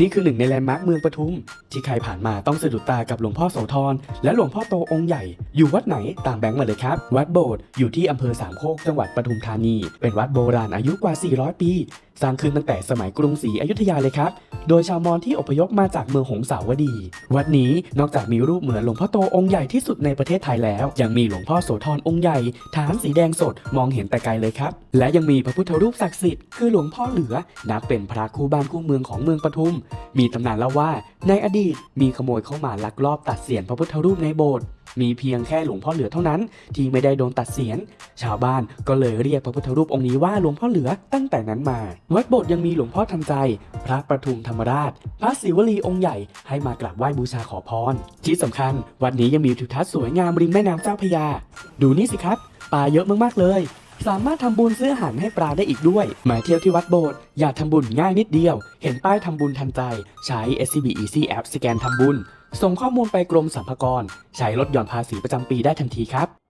นี่คือหนึ่งในแลนด์มาร์คเมืองปทุม ที่ใครผ่านมาต้องสะดุดตากับหลวงพ่อโสธรและหลวงพ่อโตองค์ใหญ่ อยู่วัดไหนตามแบงค์มาเลยครับ วัดโบสถ์อยู่ที่อำเภอสามโคกจังหวัดปทุมธานี เป็นวัดโบราณอายุกว่า 400 ปี สร้างขึ้นตั้งแต่สมัยกรุงศรีอยุธยาเลยครับ โดยชาวมอญที่อพยพมาจากเมืองหงสาวดี วัดนี้นอกจากมีรูปเหมือนหลวงพ่อโตองค์ใหญ่ที่สุดในประเทศไทยแล้ว ยังมีหลวงพ่อโสธรองค์ใหญ่ฐานสีแดงสดมองเห็นแต่ไกลเลยครับ และยังมีพระพุทธรูปศักดิ์สิทธิ์คือหลวงพ่อเหลือนับเป็นพระคู่บ้านคู่เมืองของเมืองปทุมมีตำนานเล่าว่าในอดีตมีขโมยเข้ามาลักลอบตัดเสียนพระพุทธรูปในโบสถ์มีเพียงแค่หลวงพ่อเหลือเท่านั้น ที่ไม่ได้โดนตัดเสียน ชาวบ้านก็เลยเรียกพระพุทธรูปองค์นี้ว่าหลวงพ่อเหลือตั้งแต่นั้นมา วัดโบสถ์ยังมีหลวงพ่อทันใจ พระประทุมธรรมราช พระศิวลีองค์ใหญ่ให้มากราบไหว้บูชาขอพร ที่สำคัญ วัดนี้ยังมีทิวทัศน์สวยงามริมแม่น้ำเจ้าพยา ดูนี่สิครับปลาเยอะมากๆเลย สามารถทำบุญซื้ออาหารให้ปลาได้อีกด้วย มาเที่ยวที่วัดโบสถ์อยากทำบุญง่ายนิดเดียว เห็นป้ายทำบุญทันใจ ใช้ SCB Easy App สแกนทำบุญ ส่งข้อมูลไปกรมสรรพากร ใช้ลดหย่อนภาษีประจำปีได้ทันทีครับ